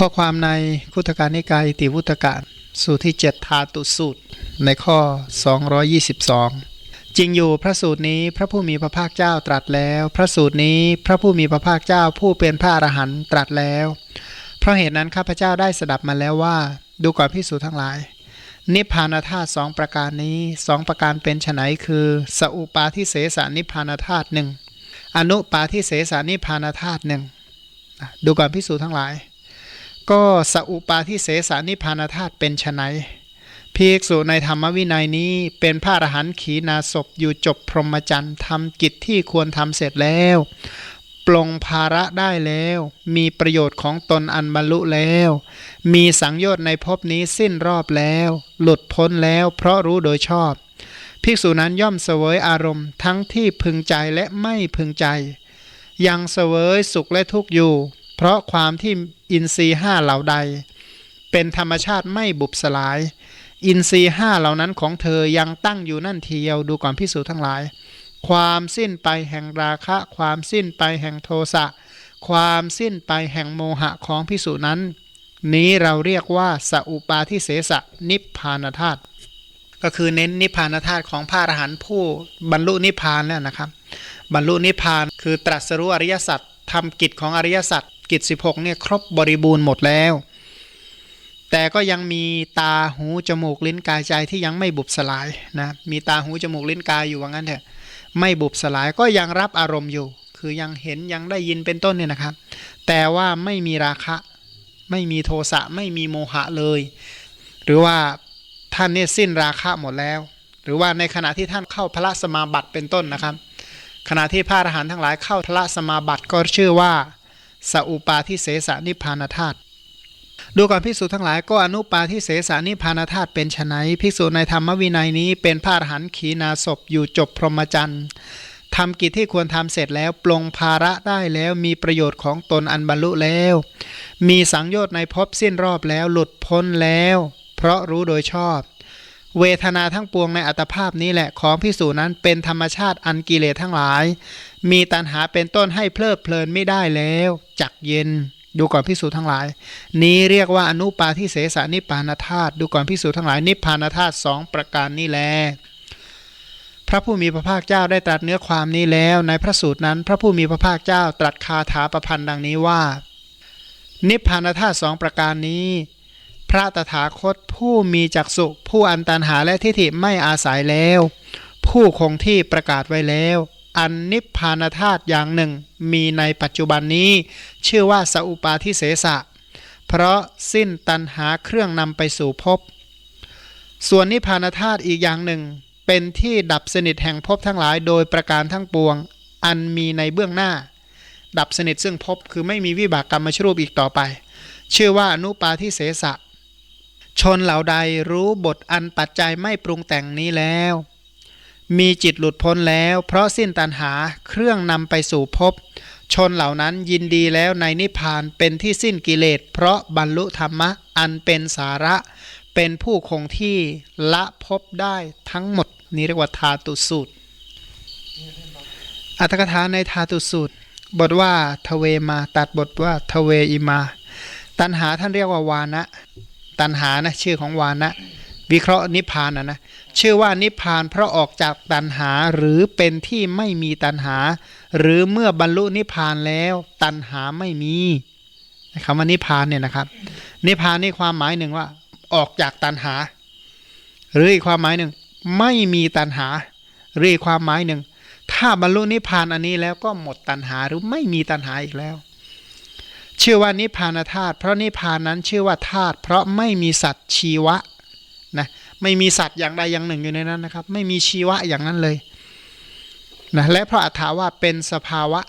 ข้อความในคุตการนิกายติวุตกะสูตรที่ 7 ทาตุสูตร ในข้อ 222 จริงอยู่พระสูตรนี้พระผู้มีพระภาคเจ้าตรัสแล้ว พระสูตรนี้พระผู้มีพระภาคเจ้าผู้เป็นพระอรหันต์ตรัสแล้ว เพราะเหตุนั้นข้าพเจ้าได้สดับมาแล้วว่า ดูก่อนพิสูจน์ทั้งหลาย นิพพานธาตุสองประการนี้สองประการเป็นไนคือ สอุปาทิเสสนิพพานธาตุหนึ่งอนุปาทิเสสนิพพานธาตุหนึ่งดูก่อนพิสูจน์ทั้งหลาย ก็สอุปาทิเสสนิพพานธาตุเป็นไฉนภิกษุในธรรมวินัยนี้เป็นพระอรหันต์ขีณาศพอยู่จบพรหมจรรย์ทำกิจที่ควรทำเสร็จแล้วปลงภาระได้แล้ว มีประโยชน์ของตนอันบรรลุแล้ว มีสังโยชน์ในภพนี้สิ้นรอบแล้ว หลุดพ้นแล้วเพราะรู้โดยชอบ ภิกษุนั้นย่อมเสวยอารมณ์ทั้งที่พึงใจและไม่พึงใจ ยังเสวยสุขและทุกข์อยู่ เพราะความที่อินทรีห้าเหล่าใด เป็นธรรมชาติไม่บุบสลาย อินทรีห้าเหล่านั้นของเธอยังตั้งอยู่นั่นเทียวดูก่อนพิสูจทั้งหลาย ความสิ้นไปแห่งราคะ ความสิ้นไปแห่งโทสะความสิ้นไปแห่งโมหะของพิสูจนั้น นี้เราเรียกว่าสัอุปาทิเสสนิพพานธาตุก็คือเน้นนิพพานธาตุของพระอรหันต์ผู้บรรลุนิพพานแล้วนะครับ บรรลุนิพพานคือตรัสรู้อริยสัจทำกิจของอริยสัจ กิจ 16เนี่ยครบบริบูรณ์หมดแล้ว แต่ก็ยังมีตาหูจมูกลิ้นกายใจที่ยังไม่บุบสลายนะมีตาหูจมูกลิ้นกายอยู่ว่างั้นเถอะไม่บุบสลายก็ยังรับอารมณ์อยู่ คือยังเห็นยังได้ยินเป็นต้นเนี่ยนะครับ แต่ว่าไม่มีราคะ ไม่มีโทสะไม่มีโมหะเลย หรือว่าท่านเนี่ยสิ้นราคะหมดแล้ว หรือว่าในขณะที่ท่านเข้าพระสมาบัติเป็นต้นนะครับ ขณะที่พระอรหันต์ทั้งหลายเข้าพระสมาบัติก็ชื่อว่า สัอุปาทิเสสนิพานธาตุดูก่อนภิกษุทั้งหลายก็อนุปาทิเสสนิพานธาตุเป็นไนภิกษุในธรรมวินัยนี้เป็นพระอรหันต์ขีณาศพอยู่จบพรหมจรรย์ทำกิจที่ควรทำเสร็จแล้ว ปลงภาระได้แล้วมีประโยชน์ของตนอันบรรลุแล้ว มีสังโยชน์ในภพสิ้นรอบแล้วหลุดพ้นแล้ว เพราะรู้โดยชอบ เวทนาทั้งปวงในอัตภาพนี้แหละของพิสูจนั้นเป็นธรรมชาติอันกิเลสทั้งหลาย มีตัณหาเป็นต้นให้เพลิดเพลินไม่ได้แล้วจักเย็น ดูก่อนพิสูจทั้งหลาย นี้เรียกว่าอนุปาทิเสสนิพานธาตุดูก่อนพิสูจทั้งหลายนิพพานธาตุสองประการนี้แลพระผู้มีพระภาคเจ้าได้ตรัสเนื้อความนี้แล้ว ในพระสูตรนั้น พระผู้มีพระภาคเจ้าตรัสคาถาประพันธ์ดังนี้ว่า นิพพานธาตุสองประการนี้ พระตถาคตผู้มีจักสุผู้อันตันหาและทิฏฐิไม่อาศัยแล้ว ผู้คงที่ประกาศไว้แล้ว อันนิพพานธาตุอย่างหนึ่ง มีในปัจจุบันนี้ ชื่อว่าสอุปาทิเสสะ เพราะสิ้นตันหาเครื่องนำไปสู่ภพส่วนนิพพานธาตุอีกอย่างหนึ่ง เป็นที่ดับสนิทแห่งภพทั้งหลายโดยประการทั้งปวง อันมีในเบื้องหน้า ดับสนิทซึ่งภพคือไม่มีวิบากกรรมมาชรูปอีกต่อไป ชื่อว่าอนุปาทิเสสะชนเหล่าใดรู้บทอันปัจจัยไม่ปรุงแต่งนี้แล้ว มีจิตหลุดพ้นแล้ว เพราะสิ้นตันหาเครื่องนำไปสู่ภพชนเหล่านั้นยินดีแล้วในนิพพานเป็นที่สิ้นกิเลส เพราะบรรลุธรรมะอันเป็นสาระ เป็นผู้คงที่ละภพได้ทั้งหมดนี้เรียกว่าทาตุสูตร อัตถกถาในทาตุสูตร บทว่าทเวมาตัดบทว่าทเวอิมา ตันหาท่านเรียกว่าวานะ ตันหานะชื่อของวานะ วิเคราะห์นิพพานนะนะ ชื่อว่านิพพานเพราะออกจากตันหาหรือเป็นที่ไม่มีตันหา หรือเมื่อบรรลุนิพพานแล้วตันหาไม่มีคำว่านิพพานเนี่ยนะครับ นิพพานนี่ความหมายหนึ่งว่า ออกจากตันหา หรืออีกความหมายหนึ่งไม่มีตันหา หรืออีกความหมายหนึ่งถ้าบรรลุนิพพานอันนี้แล้วก็หมดตันหาหรือไม่มีตันหาอีกแล้ว ชื่อว่านิพพานธาตุเพราะนิพพานนั้นชื่อว่าธาตุเพราะไม่มีสัตว์ชีวะนะ ไม่มีสัตว์อย่างใดอย่างหนึ่งอยู่ในนั้นนะครับ ไม่มีชีวะอย่างนั้นเลยนะและเพราะอัถาว่าเป็นสภาวะ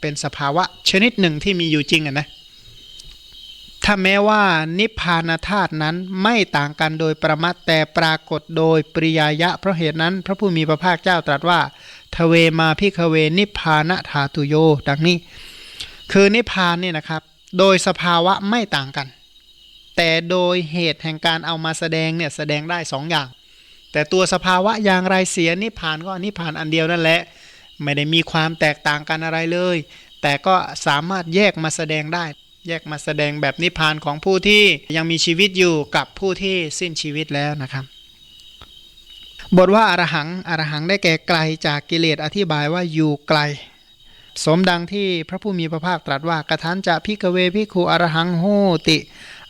เป็นสภาวะชนิดหนึ่งที่มีอยู่จริงอะนะถ้าแม้ว่านิพพานธาตุนั้นไม่ต่างกันโดยประมัตแต่ปรากฏโดยปริยายะ เพราะเหตุนั้น พระผู้มีพระภาคเจ้าตรัสว่า ทเวมาพิคเวนิพพานธาตุโย ดังนี้ คือนิพพานเนี่ยนะครับ โดยสภาวะไม่ต่างกัน แต่โดยเหตุแห่งการเอามาแสดงเนี่ยแสดงได้สองอย่าง แต่ตัวสภาวะอย่างไรเสียนิพานก็นิพานอันเดียวนั่นแหละ ไม่ได้มีความแตกต่างกันอะไรเลย แต่ก็สามารถแยกมาแสดงได้ แยกมาแสดงแบบนิพพานของผู้ที่ยังมีชีวิตอยู่กับผู้ที่สิ้นชีวิตแล้วนะครับบทว่าอารหังอรหังได้แก่ไกลจากกิเลสอธิบายว่าอยู่ไกล สมดังที่พระผู้มีพระภาคตรัสว่ากระทันจะพิกเวพิคูอรหังโหติ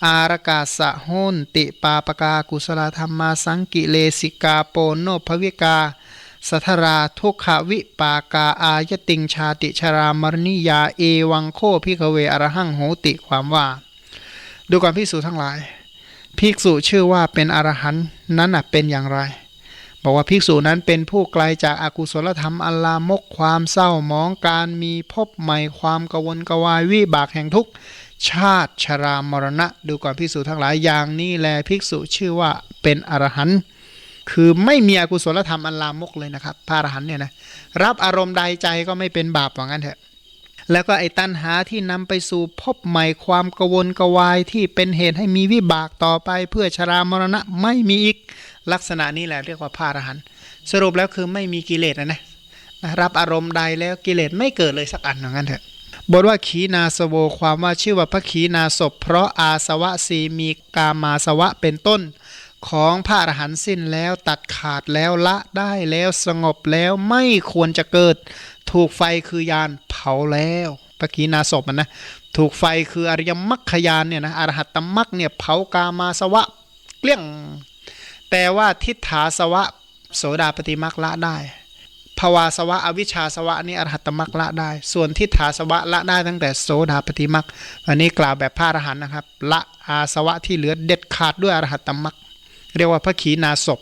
อารกาสะโหนติปาปกากุสลธรรมาสังกิเลสิกาโปโนภวิกา สัทราทุกขวิปากาอายติงชาติชรามรณิยาเอวังโคพิกเวอรหังโหติความว่า ดูก่อนภิกษุทั้งหลาย ภิกษุชื่อว่าเป็นอรหันต์นั้นเป็นอย่างไรบอกว่าภิกษุนั้นเป็นผู้ไกลจากอากุศลธรรมอัลลามกความเศร้าหมองการมีพบใหม่ความกวนกวายวิบากแห่งทุกข์ ชาติชรามรณะ ดูก่อนภิกษุทั้งหลายอย่างนี้แลภิกษุชื่อว่าเป็นอรหันต์คือไม่มีอกุศลธรรมอันลามกเลยนะครับ พระอรหันต์เนี่ยนะรับอารมณ์ใดใจก็ไม่เป็นบาปว่างั้นเถอะแล้วก็ไอ้ตัณหาที่นำไปสู่พบใหม่ความกวนกวายที่เป็นเหตุให้มีวิบากต่อไปเพื่อชรามรณะไม่มีอีกลักษณะนี้แหละเรียกว่าพระอรหันต์สรุปแล้วคือไม่มีกิเลสนะนะนะรับอารมณ์ใดแล้วกิเลสไม่เกิดเลยสักอันว่างั้นเถอะ บทว่าขีนาสโวความว่าชื่อว่าพระขีนาศพ เพราะอาสวะสีมีกามาสวะเป็นต้น ของพระอรหันต์สิ้นแล้วตัดขาดแล้วละได้แล้วสงบแล้วไม่ควรจะเกิด ถูกไฟคือยานเผาแล้วพระขีนาศพมันนะถูกไฟคืออริยมรรคยานเนี่ยนะอรหัตตมรรคเนี่ยเผากามาสวะเกลี้ยง แต่ว่าทิฏฐาสวะโสดาปฏิมรรคละได้ ภวาสวะอวิชชาสวะนี่อรหัตตมรรคละได้ ส่วนทิฏฐาสวะละได้ตั้งแต่โสดาปฏิมรรคอันนี้กล่าวแบบพระอรหันต์นะครับ ละอาสวะที่เหลือเด็ดขาดด้วยอรหัตตมรรคเรียกว่าพระขีณาศพ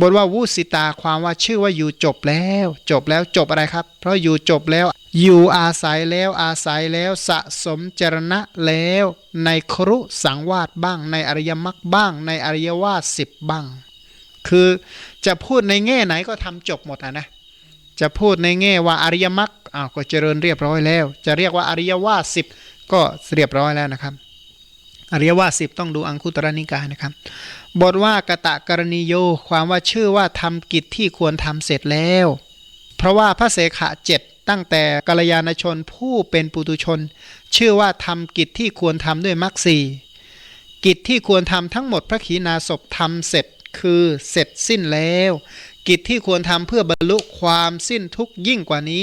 บทว่าวุสิตาความว่าชื่อว่าอยู่จบแล้ว จบแล้วจบอะไรครับ เพราะอยู่จบแล้วอยู่อาศัยแล้วอาศัยแล้วสะสมจรณะแล้ว ในครุสังวาสบ้าง ในอริยมรรคบ้าง ในอริยวาสสิบบ้าง คือจะพูดในแง่ไหนก็ทำจบหมดอะนะ จะพูดในแง่ว่าอริยมรรคอ้าวก็เจริญเรียบร้อยแล้ว จะเรียกว่าอริยว่าสิบก็เรียบร้อยแล้วนะครับ อริยว่าสิบต้องดูอังคุตรนิกายนะครับ บทว่ากะตะกรณีโยความว่าชื่อว่าทำกิจที่ควรทำเสร็จแล้ว เพราะว่าพระเสขะเจ็ดตั้งแต่กัลยาณชนผู้เป็นปุตุชน ชื่อว่าทำกิจที่ควรทำด้วยมรรคสี่กิจที่ควรทำทั้งหมดพระขีณาสพทำเสร็จคือเสร็จสิ้นแล้ว กิจที่ควรทำเพื่อบรรลุความสิ้นทุกยิ่งกว่านี้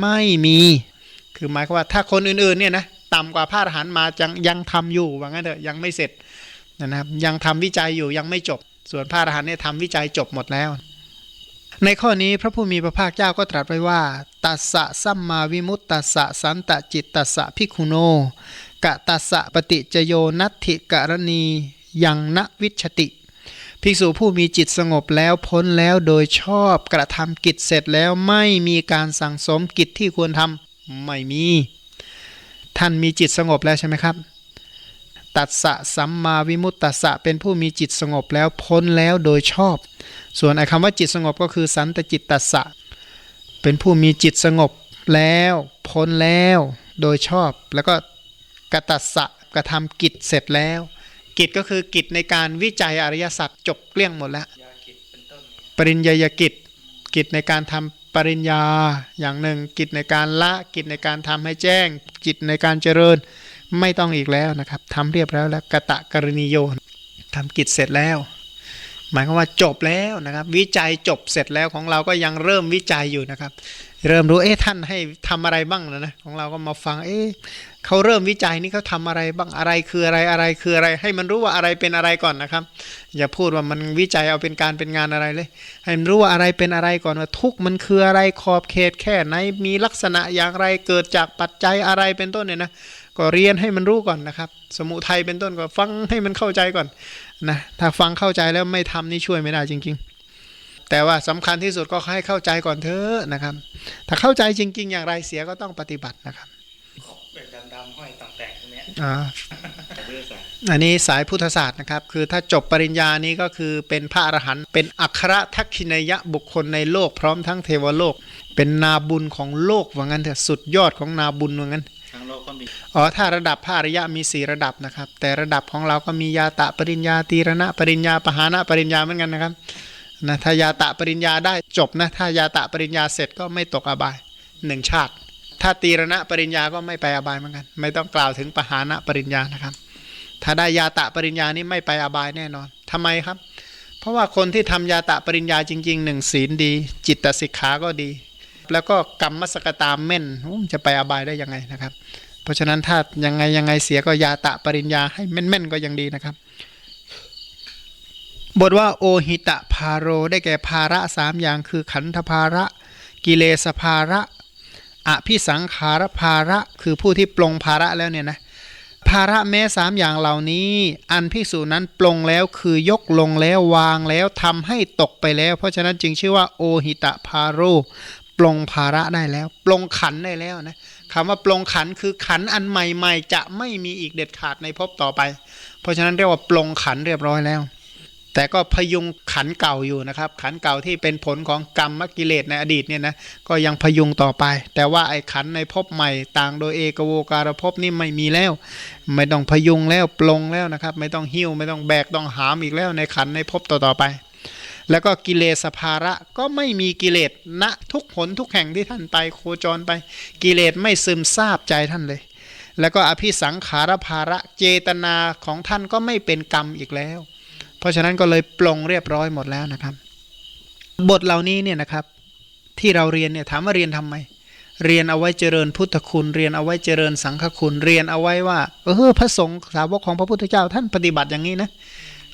ไม่มี คือหมายความว่าถ้าคนอื่นๆเนี่ยนะต่ำกว่าพระอรหันต์มาจังยังทำอยู่ว่างั้นเถอะยังไม่เสร็จนะครับยังทำวิจัยอยู่ยังไม่จบ ส่วนพระอรหันต์เนี่ยทำวิจัยจบหมดแล้ว ในข้อนี้พระผู้มีพระภาคเจ้าก็ตรัสไว้ว่าตัสสะสัมมาวิมุตตัสสะสันตจิตตัสสะพิคุโนกะตัสสะปฏิจโยนัตถิกรณียังนวิชติ ภิกษุผู้มีจิตสงบแล้วพ้นแล้วโดยชอบกระทำกิจเสร็จแล้วไม่มีการสั่งสมกิจที่ควรทำไม่มี ท่านมีจิตสงบแล้วใช่ไหมครับตัสสะสัมมาวิมุตตัสสะเป็นผู้มีจิตสงบแล้วพ้นแล้วโดยชอบ ส่วนไอ้คำว่าจิตสงบก็คือสันตจิตตัสสะเป็นผู้มีจิตสงบแล้วพ้นแล้วโดยชอบ แล้วก็กตัสสะกระทำกิจเสร็จแล้ว กิจก็คือกิจในการวิจัยอริยสัจจบเกลี้ยงหมดแล้ว ปริญญากิจ กิจในการทำปริญญาอย่างหนึ่ง กิจในการละกิจในการทำให้แจ้ง กิจในการเจริญไม่ต้องอีกแล้วนะครับทำเรียบร้อยแล้วกะตะกรณีโยทำกิจเสร็จแล้ว หมายความว่าจบแล้วนะครับ วิจัยจบเสร็จแล้วของเราก็ยังเริ่มวิจัยอยู่นะครับ เริ่มรู้เอ๊ะท่านให้ทำอะไรบ้างนะนะของเราก็มาฟังเอ๊ะ เขาเริ่มวิจัยนี่เขาทำอะไรบ้างอะไรคืออะไรอะไรคืออะไร ให้มันรู้ว่าอะไรเป็นอะไรก่อนนะครับ อย่าพูดว่ามันวิจัยเอาเป็นการเป็นงานอะไรเลย ให้มันรู้ว่าอะไรเป็นอะไรก่อนว่าทุกมันคืออะไรขอบเขตแค่ไหนมีลักษณะอย่างไรเกิดจากปัจจัยอะไรเป็นต้นเนี่ยนะก็เรียนให้มันรู้ก่อนนะครับ สมุทัยเป็นต้นก็ฟังให้มันเข้าใจก่อนนะถ้าฟังเข้าใจแล้วไม่ทำนี่ช่วยไม่ได้จริง ๆ แต่ว่าสำคัญที่สุดก็ให้เข้าใจก่อนเถอะนะครับ ถ้าเข้าใจจริง ๆ อย่างไรเสียก็ต้องปฏิบัตินะครับ อ่าเรื่องสารอันนี้สายพุทธศาสตร์นะครับ คือถ้าจบปริญญานี้ก็คือเป็นพระอรหันต์เป็นอัครทักขินยะบุคคลในโลกพร้อมทั้งเทวโลก เป็นนาบุญของโลกว่างั้นเถอะสุดยอดของนาบุญว่างั้นทั้งโลกก็มีอ๋อถ้าระดับพระอริยะมีสี่ระดับนะครับ แต่ระดับของเราก็มียาตะปริญญาตีรณะ ปริญญาปหานะปริญญาเหมือนกันนะครับนะถ้ายาตะปริญญาได้จบนะถ้ายาตะปริญญาเสร็จก็ไม่ตกอบายหนึ่งชาติ ถ้าตีรณะปริญญาก็ไม่ไปอบายเหมือนกัน ไม่ต้องกล่าวถึงปหานะปริญญานะครับ ถ้าได้ยาตะปริญญานี่ไม่ไปอบายแน่นอนทำไมครับ เพราะว่าคนที่ทำยาตะปริญญาจริงๆหนึ่งศีลดี จิตสิกขาก็ดี แล้วก็กรรมมสกตามแม่นโอ้มันจะไปอบายได้ยังไงนะครับ เพราะฉะนั้นถ้ายังไงยังไงเสียก็ยาตะปริญญาให้แม่นๆก็ยังดีนะครับบทว่าโอหิตะพาโรได้แก่ภาระสามอย่างคือขันธภาระ กิเลสภาระ อภิสังขารภาระคือผู้ที่ปลงภาระแล้วเนี่ยนะภาระแม้สามอย่างเหล่านี้ อันภิกษุนั้นปลงแล้วคือยกลงแล้ววางแล้วทำให้ตกไปแล้ว เพราะฉะนั้นจึงชื่อว่าโอหิตะพาโรปลงภาระได้แล้วปลงขันได้แล้วนะคำว่าปลงขันคือขันอันใหม่ ๆ จะไม่มีอีกเด็ดขาดในภพต่อไป เพราะฉะนั้นเรียกว่าปลงขันเรียบร้อยแล้ว แต่ก็พยุงขันเก่าอยู่นะครับ ขันเก่าที่เป็นผลของกรรมกิเลสในอดีตเนี่ยนะก็ยังพยุงต่อไป แต่ว่าไอ้ขันในภพใหม่ต่างโดยเอกโวการภพนี่ไม่มีแล้ว ไม่ต้องพยุงแล้วปลงแล้วนะครับ ไม่ต้องหิ้วไม่ต้องแบกต้องหามอีกแล้วในขันในภพต่อๆไป แล้วก็กิเลสภาระก็ไม่มีกิเลสณทุกผลทุกแห่งที่ท่านไปโคจรไป กิเลสไม่ซึมซาบใจท่านเลย แล้วก็อภิสังขารภาระเจตนาของท่านก็ไม่เป็นกรรมอีกแล้ว เพราะฉะนั้นก็เลยปลงเรียบร้อยหมดแล้วนะครับ บทเหล่านี้เนี่ยนะครับที่เราเรียนเนี่ยถามว่าเรียนทำไม เรียนเอาไว้เจริญพุทธคุณ เรียนเอาไว้เจริญสังฆคุณ เรียนเอาไว้ว่าเออพระสงฆ์สาวกของพระพุทธเจ้าท่านปฏิบัติอย่างนี้นะ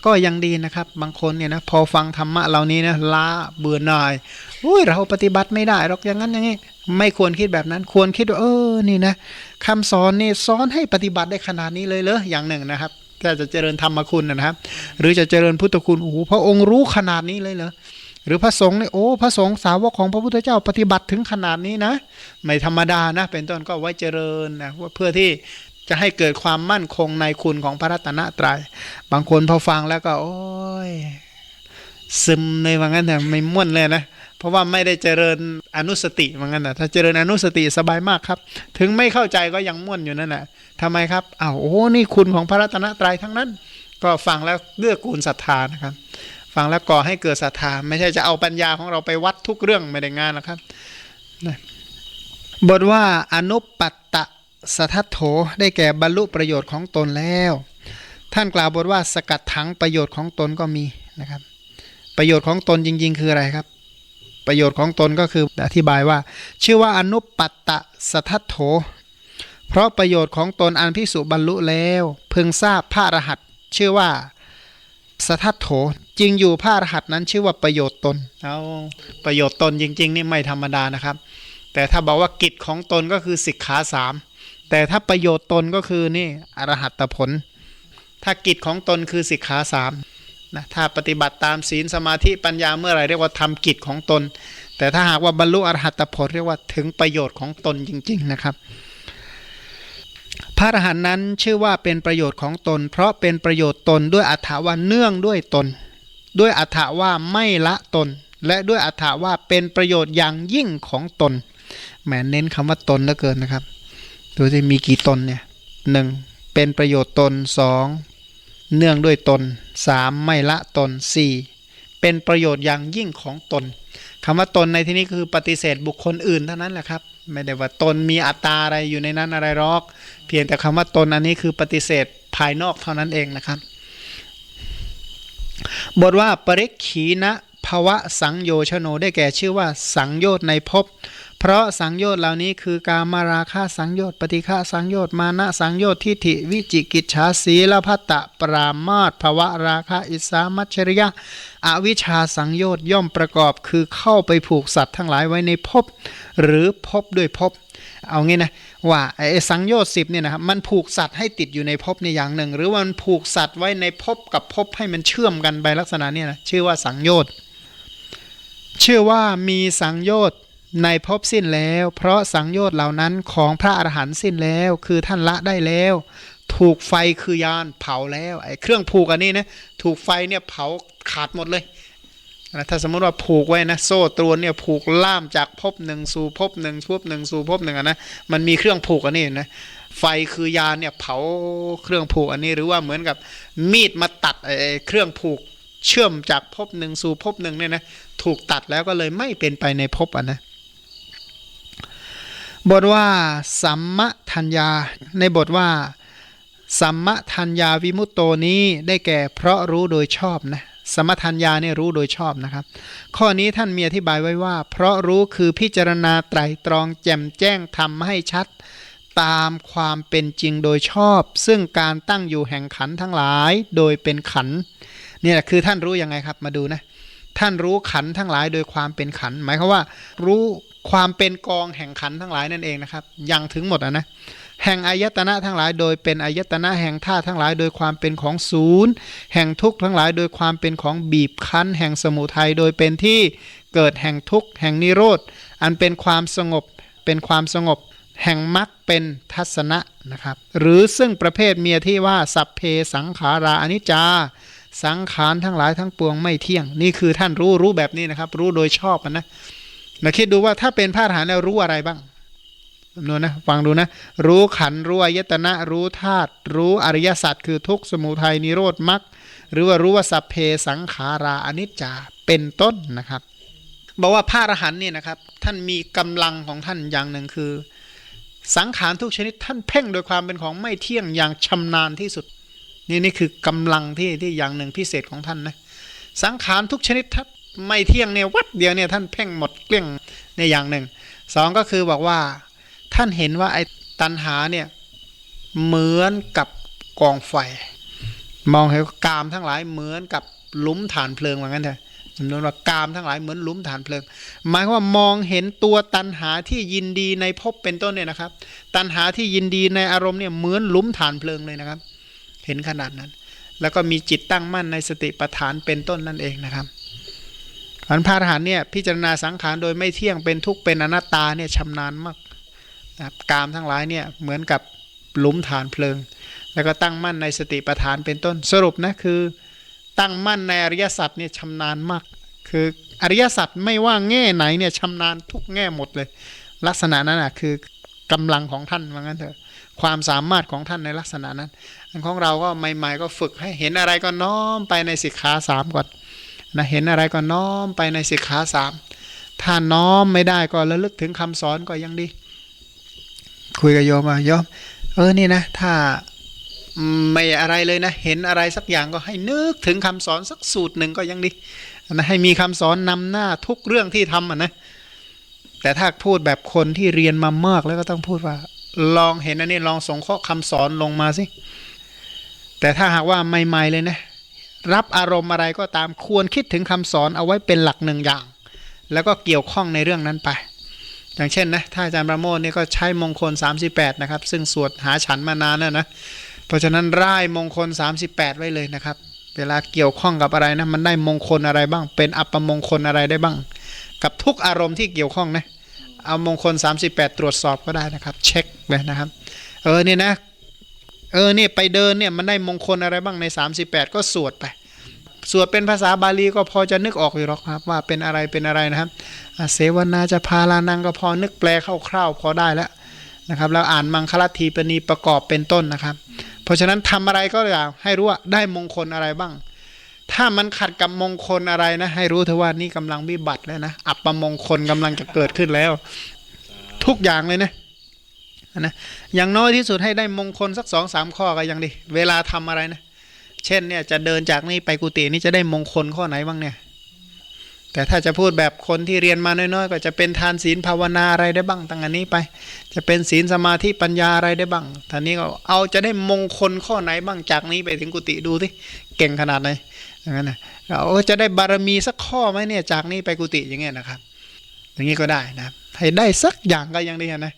ก็ยังดีนะครับ บางคนเนี่ยนะพอฟังธรรมะเหล่านี้นะล้าเบื่อหน่ายอุ้ยเราปฏิบัติไม่ได้หรอกอย่างนั้นอย่างนี้ ไม่ควรคิดแบบนั้นควรคิดว่าเออนี่นะคำสอนนี่สอนให้ปฏิบัติได้ขนาดนี้เลยเหรออย่างหนึ่งนะครับ ถ้าจะเจริญธรรมคุณนะครับ หรือจะเจริญพุทธคุณโอ้โหพระองค์รู้ขนาดนี้เลยเหรอหรือพระสงฆ์เนี่ยโอ้พระสงฆ์สาวกของพระพุทธเจ้าปฏิบัติถึงขนาดนี้นะไม่ธรรมดานะ เป็นต้นก็ไว้เจริญนะว่าเพื่อที่จะให้เกิดความมั่นคงในคุณของพระรัตนตรยัยบางคนพอฟังแล้วก็ โอ้ยซึมเลยว่างั้นแต่ไม่ม่วนเลยนะ เพราะว่าไม่ได้เจริญอนุสติว่างั้นนะถ้าเจริญอนุสติสบายมากครับ ถึงไม่เข้าใจก็ยังม่วนอยู่นั่นแหละทำไมครับอ้าวโอ้นี่คุณของพระรัตนตรัยทั้งนั้น ก็ฟังแล้วเลือกกูลศรัทธานะครับ ฟังแล้วก่อให้เกิดศรัทธา ไม่ใช่จะเอาปัญญาของเราไปวัดทุกเรื่องไม่ได้งานนะครับบทว่าอนุปัตตะสัทโถได้แก่บรรลุประโยชน์ของตนแล้ว ท่านกล่าวบทว่าสกัดถังประโยชน์ของตนก็มีนะครับ ประโยชน์ของตนจริง ๆ คืออะไรครับ ประโยชน์ของตนก็คืออธิบายว่า ชื่อว่าอนุปัตตะสัทโถ เพราะประโยชน์ของตนอันพิสุบรรลุแล้ว พึงทราบพระรหัสชื่อว่าสัทโถจริงอยู่พระรหัสนั้นชื่อว่าประโยชน์ตนเอาประโยชน์ตนจริง ๆ นี่ไม่ธรรมดานะครับ แต่ถ้าบอกว่ากิจของตนก็คือสิกขาสามแต่ถ้าประโยชน์ตนก็คือนี่อรหัตผล ถ้ากิจของตนคือสิกขาสาม นะถ้าปฏิบัติตามศีลสมาธิปัญญาเมื่อไรเรียกว่าทำกิจของตน แต่ถ้าหากว่าบรรลุอรหัตผลเรียกว่าถึงประโยชน์ของตนจริง ๆ นะครับ พระอรหันต์นั้นชื่อว่าเป็นประโยชน์ของตน เพราะเป็นประโยชน์ตนด้วยอัฏฐาว่าเนื่องด้วยตน ด้วยอัฏฐาว่าไม่ละตน และด้วยอัฏฐาว่าเป็นประโยชน์อย่างยิ่งของตนแหมเน้นคำว่าตนเหลือเกินนะครับดูจะมีกี่ตนเนี่ยหนึ่งเป็นประโยชน์ตนสองเนื่องด้วยตน สามไม่ละตนสี่เป็นประโยชน์อย่างยิ่งของตนคำว่าตนในที่นี้คือปฏิเสธบุคคลอื่นเท่านั้นแหละครับไม่ได้ว่าตนมีอัตตาอะไรอยู่ในนั้นอะไรหรอก เพียงแต่คำว่าตนอันนี้คือปฏิเสธภายนอกเท่านั้นเองนะครับ บทว่าปริขีนะภวะสังโยชโนได้แก่ชื่อว่าสังโยชน์ในภพ เพราะสังโยชน์เหล่านี้คือกามาราคะสังโยชน์ปฏิฆาสังโยชน์มานะสังโยชน์ทิฏฐิวิจิกิจฉาสีลพัตตะปรามาตภวะราคะอิสามัชริยะ อวิชาสังโยชน์ย่อมประกอบคือเข้าไปผูกสัตว์ทั้งหลายไว้ในภพหรือภพด้วยภพเอางี้นะว่าไอ้สังโยชน์สิบเนี่ยนะครับมันผูกสัตว์ให้ติดอยู่ในภพในยอย่างหนึ่ง หรือว่ามันผูกสัตว์ไว้ในภพกับภพให้มันเชื่อมกันไปลักษณะเนี่ยนะชื่อว่าสังโยชน์เชื่อว่ามีสังโยชน์ ในภพสิ้นแล้ว เพราะสังโยชน์เหล่านั้นของพระอรหันต์สิ้นแล้ว คือท่านละได้แล้ว ถูกไฟคือยานเผาแล้วไอ้เครื่องผูกอันนี้นะถูกไฟเนี่ยเผาขาดหมดเลยนะถ้าสมมติว่าผูกไว้นะ โซ่ตรวนเนี่ยผูกล่ามจากภพหนึ่งสู่ภพหนึ่งภพหนึ่งสู่ภพหนึ่งนะมันมีเครื่องผูกอันนี้นะไฟคือยานเนี่ยเผาเครื่องผูกอันนี้หรือว่าเหมือนกับมีดมาตัดไอ้เครื่องผูกเชื่อมจากภพหนึ่งสู่ภพหนึ่งเนี่ยนะถูกตัดแล้วก็เลยไม่เป็นไปในภพอะนะ บทว่า สัมมทัญญา ในบทว่า สัมมทัญญาวิมุตโตนี้ได้แก่เพราะรู้โดยชอบนะสมทัญญาเนี่ยรู้โดยชอบนะครับ ข้อนี้ท่านมีอธิบายไว้ว่า เพราะรู้คือพิจารณาไตรตรองแจ่มแจ้งทำให้ชัด ตามความเป็นจริงโดยชอบ ซึ่งการตั้งอยู่แห่งขันทั้งหลายโดยเป็นขันเนี่ยคือท่านรู้ยังไงครับมาดูนะท่านรู้ขันทั้งหลายโดยความเป็นขัน หมายความว่า รู้ ความเป็นกองแห่งขันทั้งหลายนั่นเองนะครับ ยังถึงหมดอะนะแห่งอายตนะทั้งหลายโดยเป็นอายตนะแห่งธาตุทั้งหลายโดยความเป็นของศูนย์ แห่งทุกข์ทั้งหลายโดยความเป็นของบีบคั้น แห่งสมุทัยโดยเป็นที่เกิดแห่งทุกข์แห่งนิโรธ อันเป็นความสงบเป็นความสงบ แห่งมรรคเป็นทัศนะนะครับ หรือซึ่งประเภทเมียที่ว่าสัพเพสังขาราอนิจจา สังขารทั้งหลายทั้งปวงไม่เที่ยง นี่คือท่านรู้รู้แบบนี้นะครับ รู้โดยชอบมันนะ นะคิดดูว่าถ้าเป็นพระอรหันต์แล้วรู้อะไรบ้างจำนวนนะฟังดูนะ รู้ขันรู้อายตนะ รู้ธาตุรู้อริยสัจคือทุกสมุทัยนิโรธมรรคหรือว่ารู้ว่าสัพเพสังขาราอนิจจาเป็นต้นนะครับบอกว่าพระอรหันต์เนี่ยนะครับ ท่านมีกำลังของท่านอย่างหนึ่งคือ สังขารทุกชนิดท่านเพ่งโดยความเป็นของไม่เที่ยงอย่างชำนาญที่สุด นี่นี่คือกำลังที่ที่อย่างหนึ่งพิเศษของท่านนะสังขารทุกชนิดถ้า ไม่เที่ยงเนี่ยวัดเดียวเนี่ยท่านเพ่งหมดเกลี้ยงในอย่างหนึ่งสองก็คือบอกว่าท่านเห็นว่าไอ้ตันหาเนี่ยเหมือนกับกองไฟ มองเห็นกามทั้งหลายเหมือนกับหลุมฐานเพลิงว่างั้นเถอะจำนวนว่ากามทั้งหลายเหมือนหลุมฐานเพลิง หมายความว่ามองเห็นตัวตันหาที่ยินดีในภพเป็นต้นเนี่ยนะครับ ตันหาที่ยินดีในอารมณ์เนี่ยเหมือนหลุมฐานเพลิงเลยนะครับ เห็นขนาดนั้น แล้วก็มีจิตตั้งมั่นในสติปัฏฐานเป็นต้นนั่นเองนะครับ อันพระอรหันต์เนี่ยพิจารณาสังขารโดยไม่เที่ยงเป็นทุกข์เป็นอนัตตาเนี่ยชำนาญมากนะครับกามทั้งหลายเนี่ยเหมือนกับหลุมฐานเพลิง แล้วก็ตั้งมั่นในสติปัฏฐานเป็นต้นสรุปนะคือ ตั้งมั่นในอริยสัจเนี่ยชำนาญมาก คืออริยสัจไม่ว่าแง่ไหนเนี่ยชำนาญทุกแง่หมดเลย ลักษณะนั้นอะคือกำลังของท่านว่างั้นเถอะความสามารถของท่านในลักษณะนั้น อันของเราก็ใหม่ ๆ ก็ฝึกให้เห็นอะไรก็น้อมไปในสิกขาสามก่อน นะเห็นอะไรก็น้อมไปในสิกขาสามถ้าน้อมไม่ได้ก็ระลึกถึงคำสอนก็ยังดี คุยกับโยมว่าโยมเออนี่นะ ถ้าไม่อะไรเลยนะ เห็นอะไรสักอย่างก็ให้นึกถึงคำสอนสักสูตรหนึ่งก็ยังดีนะให้มีคำสอนนำหน้าทุกเรื่องที่ทำอะนะแต่ถ้าพูดแบบคนที่เรียนมามากแล้วก็ต้องพูดว่า ลองเห็นอันนี้ลองส่งข้อคำสอนลงมาสิแต่ถ้าหากว่าใหม่ๆเลยนะ รับอารมณ์อะไรก็ตามควรคิดถึงคำสอนเอาไว้เป็นหลักหนึ่งอย่าง แล้วก็เกี่ยวข้องในเรื่องนั้นไป อย่างเช่นนะถ้าอาจารย์ประโมทนี่ก็ใช้มงคล 38 นะครับ ซึ่งสวดหาฉันมานานแล้วนะเพราะฉะนั้นร่ายมงคล 38 ไว้เลยนะครับ เวลาเกี่ยวข้องกับอะไรนะมันได้มงคลอะไรบ้าง เป็นอัปมงคลอะไรได้บ้าง กับทุกอารมณ์ที่เกี่ยวข้องนะเอามงคล 38 ตรวจสอบก็ได้นะครับ เช็คเลยนะครับ เออเนี่ยนะ เออเนี่ยไปเดินเนี่ยมันได้มงคลอะไรบ้างใน 38 ก็สวดไป สวดเป็นภาษาบาลีก็พอจะนึกออกอยู่หรอกครับ ว่าเป็นอะไรเป็นอะไรนะครับเสวนาจะพาลานังก็พอนึกแปลคร่าวๆพอได้แล้วนะครับแล้วอ่านมังคลทีปณีประกอบเป็นต้นนะครับ เพราะฉะนั้นทำอะไรก็อย่างให้รู้ว่าได้มงคลอะไรบ้าง ถ้ามันขัดกับมงคลอะไรนะ ให้รู้เถอะว่านี่กำลังวิบัติแล้วนะอัปมงคลกำลังจะเกิดขึ้นแล้ว ทุกอย่างเลยนะ นะอย่างน้อยที่สุดให้ได้มงคลสักสองสามข้อก็ยังดี เวลาทำอะไรนะ เช่นเนี่ยจะเดินจากนี่ไปกุฏินี่จะได้มงคลข้อไหนบ้างเนี่ย แต่ถ้าจะพูดแบบคนที่เรียนมาน้อยๆ ก็จะเป็นทานศีลภาวนาอะไรได้บ้างตั้งอันนี้ไป จะเป็นศีลสมาธิปัญญาอะไรได้บ้างท่านนี้ก็เอาจะได้มงคลข้อไหนบ้างจากนี้ไปถึงกุฏิดูสิเก่งขนาดไหนอย่างนั้นนะเอาจะได้บารมีสักข้อไหมเนี่ยจากนี้ไปกุฏิอย่างเงี้ยนะครับ อย่างนี้ก็ได้นะให้ได้สักอย่างก็ยังดีนะ